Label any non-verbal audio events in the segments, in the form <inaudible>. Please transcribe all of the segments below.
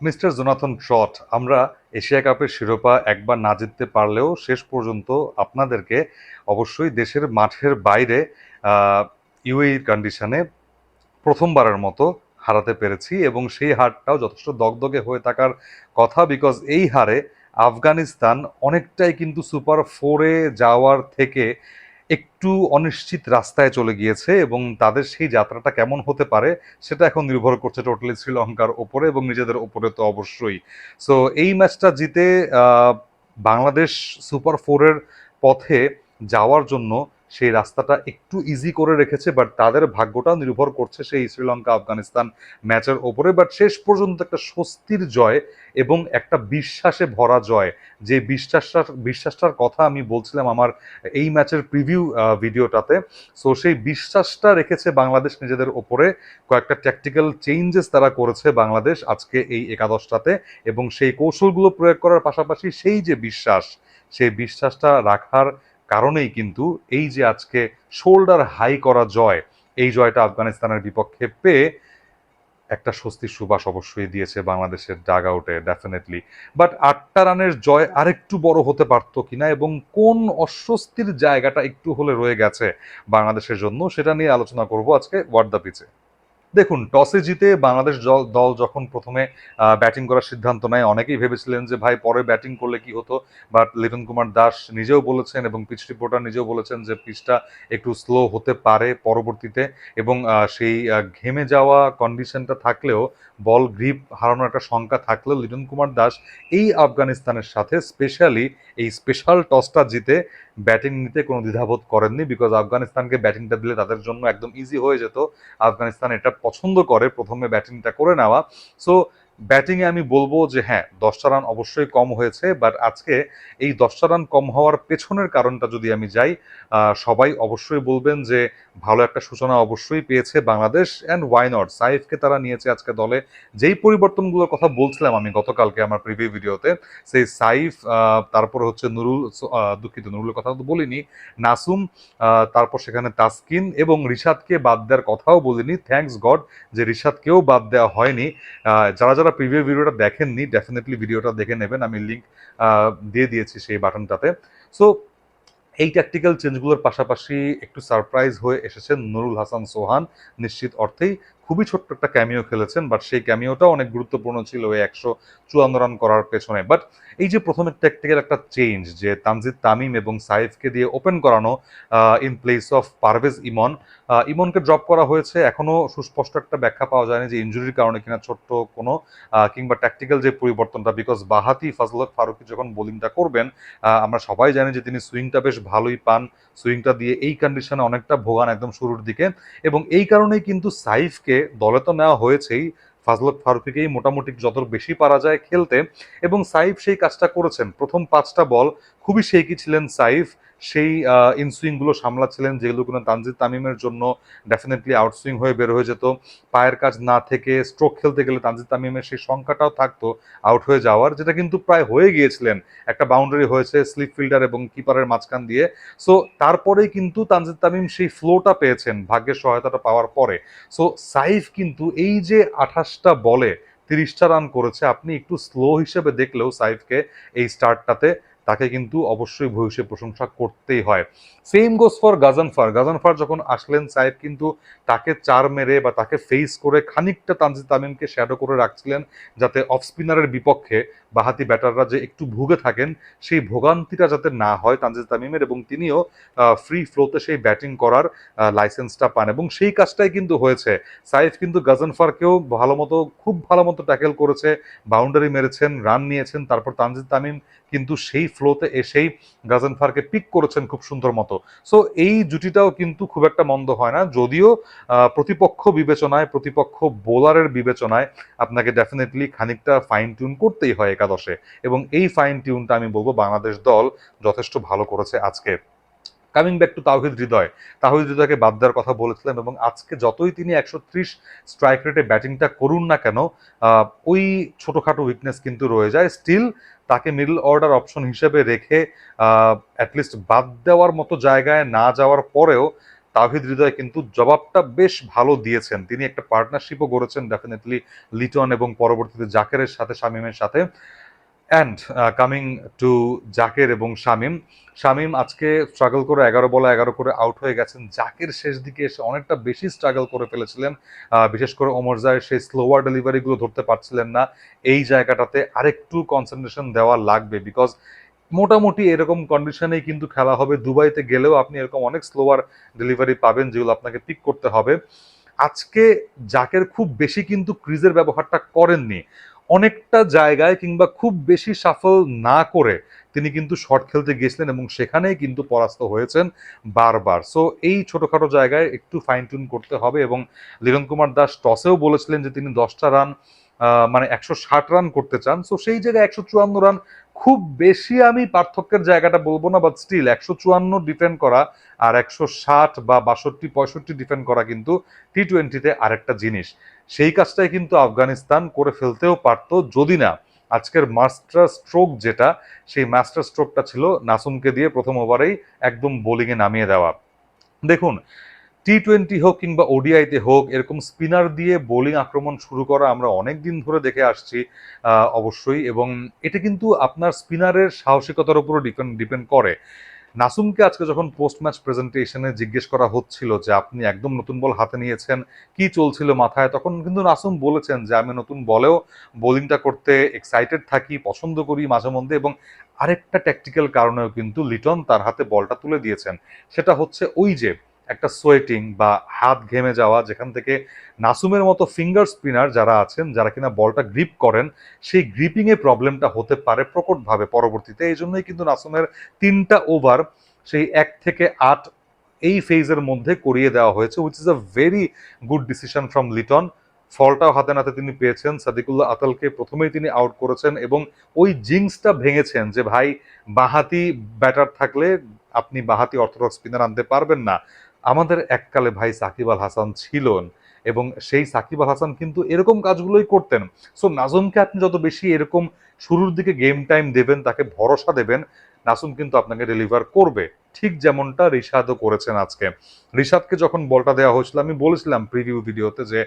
Mister Jonathan Trott আমরা Asia কাপের শিরোপা একবার না জিততে পারলেও শেষ পর্যন্ত আপনাদেরকে অবশ্যই দেশের মাঠের বাইরে ইউএই কন্ডিশনে প্রথমবারের মতো হারাতে পেরেছি এবং সেই হারটাও যথেষ্ট দগদগে হয়ে থাকার কথা বিকজ এই হারে আফগানিস্তান অনেকটাই কিন্তু সুপার ফোরে যাওয়ার থেকে একটু অনিশ্চিত রাস্তায় চলে গিয়েছে এবং তাদের সেই যাত্রাটা কেমন হতে পারে সেটা এখন নির্ভর করছে টোটালি শ্রীলঙ্কার ওপরে এবং নিজেদের ওপরে তো অবশ্যই। সো এই ম্যাচটা জিতে বাংলাদেশ সুপার ফোরের পথে যাওয়ার জন্য সেই রাস্তাটা একটু ইজি করে রেখেছে বাট তাদের ভাগ্যটাও নির্ভর করছে সেই শ্রীলঙ্কা, আফগানিস্তান ম্যাচের ওপরে। বাট শেষ পর্যন্ত একটা স্বস্তির জয় এবং একটা বিশ্বাসে ভরা জয়। যে বিশ্বাসটার বিশ্বাসটার কথা আমি বলছিলাম আমার এই ম্যাচের প্রিভিউ ভিডিওটাতে। সো সেই বিশ্বাসটা রেখেছে বাংলাদেশ নিজেদের ওপরে। কয়েকটা ট্যাকটিক্যাল চেঞ্জেস তারা করেছে বাংলাদেশ আজকে এই একাদশটাতে এবং সেই কৌশলগুলো প্রয়োগ করার পাশাপাশি সেই যে বিশ্বাস, সেই বিশ্বাসটা রাখার কারণেই কিন্তু এই যে আজকে শোল্ডার হাই করা জয়, এই জয়টা আফগানিস্তানের বিপক্ষে পেয়ে একটা স্বস্তির সুবাস অবশ্যই দিয়েছে বাংলাদেশের ডাগ আউটে ডেফিনেটলি বাট আটটা রানের জয় আরেকটু বড় হতে পারতো কিনা এবং কোন অস্বস্তির জায়গাটা একটু হলে রয়ে গেছে বাংলাদেশের জন্য, সেটা নিয়ে আলোচনা করব আজকে ওয়ার্ড দ্য পিচে। দেখুন, টসে জিতে বাংলাদেশ দল- যখন প্রথমে ব্যাটিং করার সিদ্ধান্ত নেয়, অনেকেই ভেবেছিলেন যে, ভাই, পরে ব্যাটিং করলে কি হতো? বাট লিটন কুমার দাস নিজেও বলেছেন এবং পিচ রিপোর্টার নিজেও বলেছেন যে, পিচটা একটু স্লো হতে পারে পরবর্তীতে। এবং সেই ঘেমে যাওয়া কন্ডিশনটা থাকলেও, বল গ্রিপ হারানোর একটা শঙ্কা থাকলেও লিটন কুমার দাস এই আফগানিস্তানের সাথে স্পেশালি এই স্পেশাল টসটা জিতে ব্যাটিং নিতে কোনো দ্বিধাবোধ করেননি বিকজ আফগানিস্তানকে ব্যাটিংটা দিলে তাদের জন্য একদম ইজি হয়ে যেত। আফগানিস্তান এটা পছন্দ করে প্রথমে ব্যাটিংটা করে নেওয়া। সো ব্যাটিংয়ে আমি বলব যে হ্যাঁ দশটা রান অবশ্যই কম হয়েছে বাট আজকে এই দশটা রান কম হওয়ার পেছনের কারণটা যদি আমি যাই সবাই অবশ্যই বলবেন যে ভালো একটা সূচনা অবশ্যই পেয়েছে বাংলাদেশ অ্যান্ড ওয়াই নট সাইফকে তারা নিয়েছে আজকে দলে। যেই পরিবর্তনগুলোর কথা বলছিলাম আমি গতকালকে আমার প্রিভিউ ভিডিওতে সেই সাইফ তারপরে হচ্ছে নুরুল দুঃখিত নুরুলের কথা তো বলিনি নাসুম তারপর সেখানে তাসকিন এবং রিশাদকে বাদ দেওয়ার কথাও বলিনি। থ্যাঙ্কস গড যে রিশাদকেও বাদ দেওয়া হয়নি। আহ, যারা যারা প্রিভিউ ভিডিওটা দেখেননি ডেফিনেটলি ভিডিওটা দেখে নেবেন। আমি লিঙ্ক দিয়ে দিয়েছি সেই বাটনটাতে। সো এই ট্যাকটিক্যাল চেঞ্জগুলোর পাশাপাশি একটু সারপ্রাইজ হয়ে এসেছেন নুরুল হাসান সোহান, নিশ্চিত অর্থেই। খুবই ছোট্ট একটা ক্যামিও খেলেছেন বাট সেই ক্যামিওটা অনেক গুরুত্বপূর্ণ ছিল ওই একশো চুয়ান্ন রান করার পেছনে। বাট এই যে প্রথমে ট্যাকটিক্যাল একটা চেঞ্জ যে তানজিদ তামিম এবং সাইফকে দিয়ে ওপেন করানো in place of Parvez Emon ইমনকে drop করা হয়েছে। এখনও সুস্পষ্ট একটা ব্যাখ্যা পাওয়া যায়নি যে ইনজুরির কারণে কিনা ছোট্ট কোনো কিংবা ট্যাকটিক্যাল যে পরিবর্তনটা বিকজ বাহাতি ফজল ফারুকি যখন বোলিংটা করবেন আমরা সবাই জানি যে তিনি সুইংটা বেশ ভালোই পান। সুইংটা দিয়ে এই কন্ডিশনে অনেকটা ভোগান একদম শুরুর দিকে। এবং এই কারণেই কিন্তু সাইফকে দলে তো নেওয়া হয়েছেই। ফাজলত ফারুকিকেই মোটামুটি যত বেশি পারা যায় খেলতে। এবং সাইফ সেই কাজটা করেছেন। প্রথম পাঁচটা বল খুবই শেকি ছিলেন সাইফ। সেই ইনসুইংগুলো সামলাচ্ছিলেন যেগুলো কোনো তানজিদ তামিমের জন্য ডেফিনেটলি আউটসুইং হয়ে বের হয়ে যেত। পায়ের কাজ না থেকে স্ট্রোক খেলতে গেলে তানজিদ তামিমের সেই সংখ্যাটাও থাকতো আউট হয়ে যাওয়ার, যেটা কিন্তু প্রায় হয়ে গিয়েছিলেন। একটা বাউন্ডারি হয়েছে স্লিপ ফিল্ডার এবং কিপারের মাঝখান দিয়ে। সো তারপরেই কিন্তু তানজিদ তামিম সেই ফ্লোটা পেয়েছেন, ভাগ্যের সহায়তাটা পাওয়ার পরে। সো সাইফ কিন্তু এই যে আঠাশটা বলে তিরিশটা রান করেছে, আপনি একটু স্লো হিসেবে দেখলেও সাইফকে এই স্টার্টটাতে তাকে কিন্তু অবশ্যই ভবিষ্যে প্রশংসা করতেই হয়। Same goes for Ghazanfar. Ghazanfar যখন আসলেন, সাহেব কিন্তু তাকে চার মেরে বা তাকে ফেস করে খানিকটা তানজিদ তামিমকে শ্যাডো করে রাখছিলেন, যাতে অফ স্পিনারের বিপক্ষে বাহাতি ব্যাটাররা যে একটু ভুগে থাকেন, সেই ভোগান্তিটা যাতে না হয় তানজিদ তামিমের এবং তিনিও ফ্রি ফ্লোতে সেই ব্যাটিং করার লাইসেন্সটা পান এবং সেই কাজটাই কিন্তু হয়েছে। সাইফ কিন্তু গাজনফারকেও ভালো মতো, খুব ভালো মতো ট্যাকেল করেছে বাউন্ডারি মেরেছেন রান নিয়েছেন, তারপর তানজিদ তামিম কিন্তু সেই ফ্লোতে এসেই গাজনফারকে পিক করেছেন খুব সুন্দর মতো। সো এই জুটিটাও কিন্তু খুব একটা মন্দ হয় না, যদিও প্রতিপক্ষ বিবেচনায়, প্রতিপক্ষ বোলারের বিবেচনায় আপনাকে ডেফিনেটলি খানিকটা ফাইন টিউন করতেই হয় একাদশে। এবং এই ফাইন টিউনটা আমি বলব বাংলাদেশ দল যথেষ্ট ভালো করেছে আজকে। Coming back to Towhid Hridoy. Towhid হৃদয়কে বাদ দেওয়ার কথা বলেছিলাম এবং আজকে যতই তিনি একশো ত্রিশ স্ট্রাইক রেটে ব্যাটিংটা করুন না কেন ওই ছোটোখাটো উইকনেস কিন্তু রয়ে যায়। স্টিল তাকে মিডল অর্ডার অপশন হিসেবে রেখে অ্যাটলিস্ট বাদ দেওয়ার মতো জায়গায় না যাওয়ার পরেও তাহিদ হৃদয় কিন্তু জবাবটা বেশ ভালো দিয়েছেন। তিনি একটা পার্টনারশিপও গড়েছেন ডেফিনেটলি লিটন এবং পরবর্তীতে জাকেরের সাথে, শামিমের সাথে। অ্যান্ড কামিং টু জাকের এবং শামিম। শামিম আজকে স্ট্রাগল করে এগারো বলে এগারো করে আউট হয়ে গেছেন। জাকের শেষ দিকে এসে অনেকটা বেশি স্ট্রাগল করে ফেলেছিলেন। বিশেষ করে ওমরজায়ের সেই স্লোয়ার ডেলিভারিগুলো ধরতে পারছিলেন না। এই জায়গাটাতে আরেকটু কনসেন্ট্রেশন দেওয়া লাগবে বিকজ মোটামুটি এরকম কন্ডিশনেই কিন্তু খেলা হবে। দুবাইতে গেলেও আপনি এরকম অনেক স্লোয়ার ডেলিভারি পাবেন যেগুলো আপনাকে পিক করতে হবে। আজকে জাকের খুব বেশি কিন্তু ক্রিজের ব্যবহারটা করেননি। অনেকটা জায়গায় কিংবা খুব বেশি সাফল না করে তিনি কিন্তু শর্ট খেলতে গেছিলেন এবং সেখানেই কিন্তু পরাস্ত হয়েছেন বারবার। সো এই ছোটোখাটো জায়গায় একটু ফাইন টিউন করতে হবে এবং লিরন কুমার দাস টসেও বলেছিলেন যে তিনি দশটা রান মানে একশো ষাট রান করতে চান। সো সেই জায়গায় একশো চুয়ান্ন রান খুব বেশি আমি পার্থক্যের জায়গাটা বলব না বাট স্টিল একশো চুয়ান্ন ডিফেন্ড করা আর একশো ষাট বা বাষট্টি, পঁয়ষট্টি ডিফেন্ড করা কিন্তু টি টোয়েন্টিতে আরেকটা জিনিস। সেই কাজটাই কিন্তু আফগানিস্তান করে ফেলতেও পারতো, যদি না আজকের মাস্টার স্ট্রোক যেটা, সেই মাস্টার স্ট্রোকটা ছিল নাসুমকে দিয়ে প্রথম ওভারেই একদম বোলিংয়ে নামিয়ে দেওয়া। দেখুন টি টোয়েন্টি হোক কিংবা ওডিআইতে হোক, এরকম স্পিনার দিয়ে বোলিং আক্রমণ শুরু করা আমরা অনেক দিন ধরে দেখে আসছি অবশ্যই। এবং এটা কিন্তু আপনার স্পিনারের সাহসিকতার উপরও ডিপেন্ড ডিপেন্ড করে। নাসুমকে আজকে যখন পোস্ট ম্যাচ প্রেজেন্টেশনে জিজ্ঞেস করা হচ্ছিল যে আপনি একদম নতুন বল হাতে নিয়েছেন, কি চলছিল মাথায়, তখন কিন্তু নাসুম বলেছেন যে আমি নতুন বলেও বোলিংটা করতে এক্সাইটেড থাকি, পছন্দ করি মাঝে মধ্যে এবং আরেকটা ট্যাকটিক্যাল কারণেও কিন্তু লিটন তার হাতে বলটা তুলে দিয়েছেন। সেটা হচ্ছে ওই যে একটা সোয়েটিং বা হাত ঘেমে যাওয়া যেখান থেকে নাসুমের মতো ফিঙ্গার স্পিনার যারা আছেন, যারা কিনা বলটা গ্রিপ করেন, সেই গ্রিপিং এ প্রবলেমটা হতে পারে প্রকটভাবে পরবর্তীতে। এই জন্যই কিন্তু নাসুমের তিনটা ওভার সেই এক থেকে আট এই ফেজের মধ্যে করিয়ে দেওয়া হয়েছে which is a very good decision from Liton ফলটাও হাতে নাতে তিনি পেয়েছেন, সাদিকুল্লাহ আতালকে প্রথমেই তিনি আউট করেছেন এবং ওই জিংসটা ভেঙেছেন যে, ভাই, বাহাতি ব্যাটার থাকলে আপনি বাহাতি অর্থোডক্স স্পিনার আনতে পারবেন না। আমাদের এককালে ভাই সাকিব আল হাসান ছিলেন এবং সেই সাকিব আল হাসান কিন্তু এরকম কাজগুলোই করতেন। সো নাজমকে আপনি যত বেশি এরকম শুরুর দিকে গেম টাইম দেবেন, তাকে ভরসা দেবেন, নাসুম কিন্তু আপনাকে ডেলিভার করবে। ঠিক যেমনটা রিশাদও করেছেন আজকে। রিশাদকে যখন বলটা দেওয়া হয়েছিল, আমি বলেছিলাম প্রিভিউ ভিডিওতে যে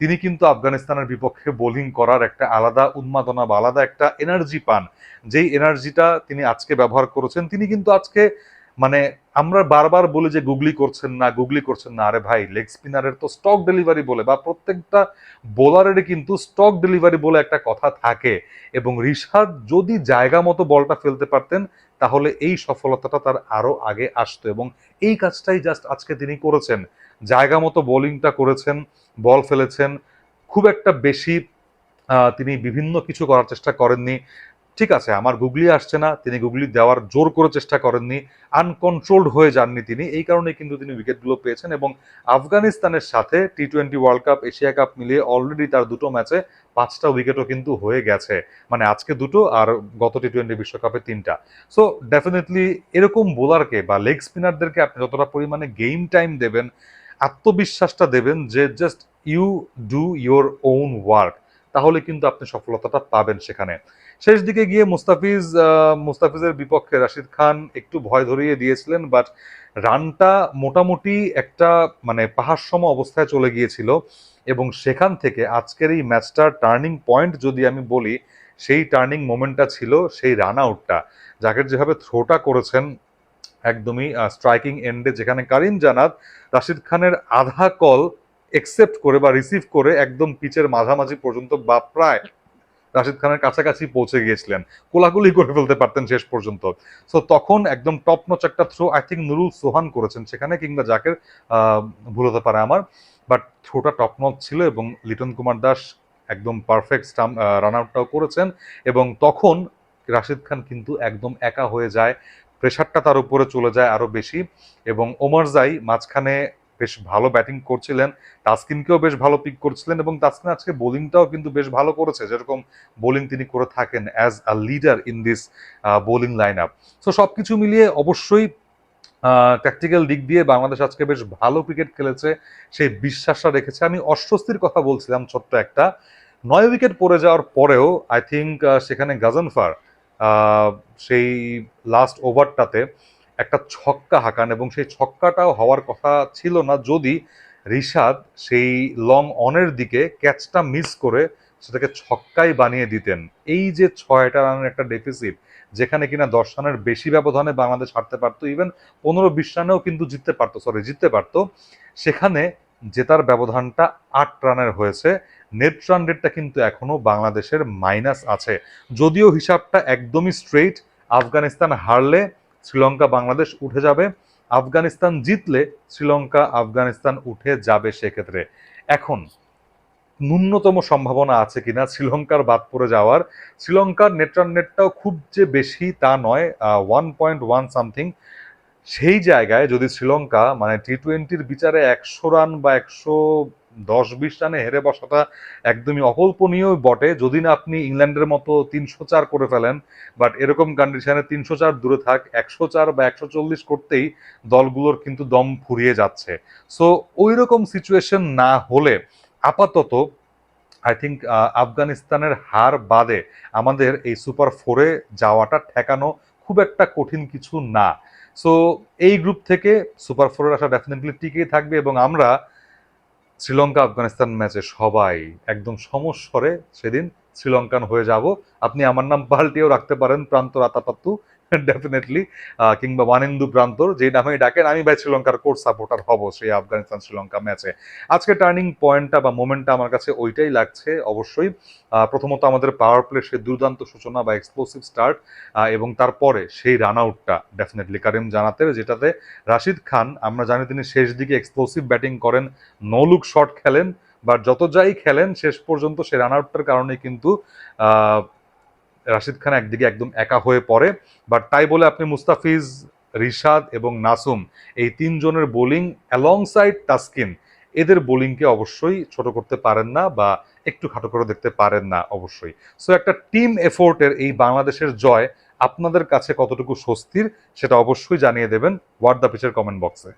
তিনি কিন্তু আফগানিস্তানের বিপক্ষে বোলিং করার একটা আলাদা উন্মাদনা বা আলাদা একটা এনার্জি পান। যেই এনার্জিটা তিনি আজকে ব্যবহার করেছেন, তিনি কিন্তু আজকে মানে আমরা বারবার বলি যে গুগলি করছেন না, গুগলি করছেন না। আরে ভাই লেগ স্পিনারের তো স্টক ডেলিভারি বলে বা প্রত্যেকটা বোলারেরই কিন্তু স্টক ডেলিভারি বলে একটা কথা থাকে। এবং ঋষাদ যদি জায়গা মতো বলটা ফেলতে পারতেন, তাহলে এই সফলতাটা তার আরও আগে আসতো। এবং এই কাজটাই জাস্ট আজকে তিনি করেছেন। জায়গা মতো বোলিংটা করেছেন, বল ফেলেছেন। খুব একটা বেশি তিনি বিভিন্ন কিছু করার চেষ্টা করেননি। ঠিক আছে, আমার গুগলি আসছে না, তিনি গুগলি দেওয়ার জোর করে চেষ্টা করেননি আনকন্ট্রোলড হয়ে যাননি তিনি, এই কারণে কিন্তু তিনি উইকেটগুলো পেয়েছেন এবং আফগানিস্তানের সাথে T twenty world cup Asia cup মিলিয়ে অলরেডি তার দুটো ম্যাচে পাঁচটা উইকেটও কিন্তু হয়ে গেছে। মানে আজকে দুটো আর গত টি টোয়েন্টি বিশ্বকাপে তিনটা। সো ডেফিনেটলি এরকম বোলারকে বা লেগ স্পিনারদেরকে আপনি যতটা পরিমাণে গেম টাইম দেবেন, আত্মবিশ্বাসটা দেবেন যে just you do your own work তাহলে কিন্তু আপনি সফলতাটা পাবেন সেখানে। শেষ দিকে গিয়ে মুস্তাফিজ মুস্তাফিজের বিপক্ষে রাশিদ খান একটু ভয় ধরিয়ে দিয়েছিলেন বাট রানটা মোটামুটি একটা মানে পাহাড় সম অবস্থায় চলে গিয়েছিল। এবং সেখান থেকে আজকের এই ম্যাচটার টার্নিং পয়েন্ট যদি আমি বলি, সেই টার্নিং মোমেন্টটা ছিল সেই রান আউটটা। জাকের যেভাবে থ্রোটা করেছেন, একদমই স্ট্রাইকিং এন্ডে যেখানে কারিম জানাত, রাশিদ খানের আধা কল একসেপ্ট করে বা রিসিভ করে একদম পিচের মাঝামাঝি পর্যন্ত বা প্রায় রাশিদ খানের কাছাকাছি পৌঁছে গিয়েছিলেন। কোলাকুলি করে ফেলতে পারতেন শেষ পর্যন্ত। সো তখন একদম টপ নচ একটা throw I think Nurul Sohan করেছেন সেখানে কিংবা জাকের ভুল হতে পারে আমার। বাট থ্রোটা টপ নচ ছিল এবং লিটন কুমার দাস একদম পারফেক্ট রান আউটটাও করেছেন এবং তখন রাশিদ খান কিন্তু একদম একা হয়ে যায় প্রেশারটা তার উপরে চলে যায় আরও বেশি এবং ওমর জাই মাঝখানে বেশ ভালো ব্যাটিং করছিলেন, তাসকিনকেও বেশ ভালো পিক করছিলেন এবং তাসকিন আজকে বোলিংটাও কিন্তু বেশ ভালো করেছে, যেরকম বোলিং তিনি করে থাকেন as a leader in this bowling line up so সব কিছু মিলিয়ে অবশ্যই ট্যাকটিক্যাল দিক দিয়ে বাংলাদেশ আজকে বেশ ভালো ক্রিকেট খেলেছে সেই বিশ্বাসটা রেখেছে। আমি অস্বস্তির কথা বলছিলাম ছোট্ট একটা, নয় উইকেট পড়ে যাওয়ার পরেও আই থিঙ্ক সেখানে গাজনফার সেই লাস্ট ওভারটাতে একটা ছক্কা হাঁকান এবং সেই ছক্কাটাও হওয়ার কথা ছিল না যদি রিশাদ সেই লং অনের দিকে ক্যাচটা মিস করে সেটাকে ছক্কাই বানিয়ে দিতেন। এই যে ছয়টা রানের একটা ডেফিসিট যেখানে কিনা দশ রানের বেশি ব্যবধানে বাংলাদেশ হারতে পারতো ইভেন পনেরো বিশ রানেও কিন্তু জিততে পারতো সরি জিততে পারতো, সেখানে জেতার ব্যবধানটা আট রানের হয়েছে নেট রান রেটটা কিন্তু এখনও বাংলাদেশের মাইনাস আছে। যদিও হিসাবটা একদমই স্ট্রেইট আফগানিস্তান হারলে শ্রীলঙ্কা, বাংলাদেশ উঠে যাবে। আফগানিস্তান জিতলে শ্রীলঙ্কা, আফগানিস্তান উঠে যাবে সেক্ষেত্রে। এখন, ন্যূনতম সম্ভাবনা আছে কিনা? শ্রীলঙ্কার বাদ পড়ে যাওয়ার। শ্রীলঙ্কার নেট নেটটাও খুব যে বেশি তা নয় ওয়ান পয়েন্ট ওয়ান সামথিং সেই জায়গায় যদি শ্রীলঙ্কা মানে টি টোয়েন্টির বিচারে একশো রান বা একশো দশ বিশ রানে হেরে বসাটা একদমই অকল্পনীয় বটে। যদি না আপনি ইংল্যান্ডের মতো তিনশো চার করে ফেলেন বাট এরকম কন্ডিশনে তিনশো চার দূরে থাক, একশো চার বা একশো চল্লিশ করতেই দলগুলোর কিন্তু দম ফুরিয়ে যাচ্ছে। সো ওই রকম সিচুয়েশন না হলে আপাতত আই থিঙ্ক আফগানিস্তানের হার বাদে আমাদের এই সুপার ফোরে যাওয়াটা ঠেকানো খুব একটা কঠিন কিছু না। সো এই গ্রুপ থেকে সুপার ফোরের আসা ডেফিনেটলি টিকেই থাকবে এবং আমরা শ্রীলঙ্কা, আফগানিস্তান ম্যাচে সবাই একদম সমস্বরে সেদিন শ্রীলঙ্কান হয়ে যাব। আপনি আমার নাম পাল্টিয়েও রাখতে পারেন, প্রান্ত রাতাপাত্তু। <laughs> ডেফিনেটলি কিংবা ওয়ানিন্দু প্রান্তর, যে নামে ডাকেন, আমি ভাই শ্রীলঙ্কার কোর্ট সাপোর্টার হব সেই আফগানিস্তান শ্রীলঙ্কা ম্যাচে। আজকে টার্নিং পয়েন্টটা বা মোমেন্টটা আমার কাছে ওইটাই লাগছে, অবশ্যই। প্রথমত আমাদের পাওয়ার প্লে সেই দুর্দান্ত সূচনা বা এক্সপ্লোসিভ স্টার্ট এবং তারপরে সেই রান আউটটা ডেফিনেটলি কারিম জানাতে যেটাতে রাশিদ খান, আমরা জানি তিনি শেষ দিকে এক্সপ্লোসিভ ব্যাটিং করেন নো লুক শট খেলেন বা যত যাই খেলেন, শেষ পর্যন্ত সেই রান আউটটার কারণে কিন্তু রাশিদ খান একদিকে একদম একা হয়ে পড়ে বাট তাই বলে আপনি মুস্তাফিজ, রিশাদ এবং নাসুম এই তিনজনের বোলিং অ্যালং সাইড তাসকিন, এদের বোলিংকে অবশ্যই ছোট করতে পারেন না বা একটু খাটো করে দেখতে পারেন না অবশ্যই। সো একটা টিম এফোর্টের এই বাংলাদেশের জয় আপনাদের কাছে কতটুকু স্বস্তির সেটা অবশ্যই জানিয়ে দেবেন। হোয়াট দ্য পিচের কমেন্ট বক্সে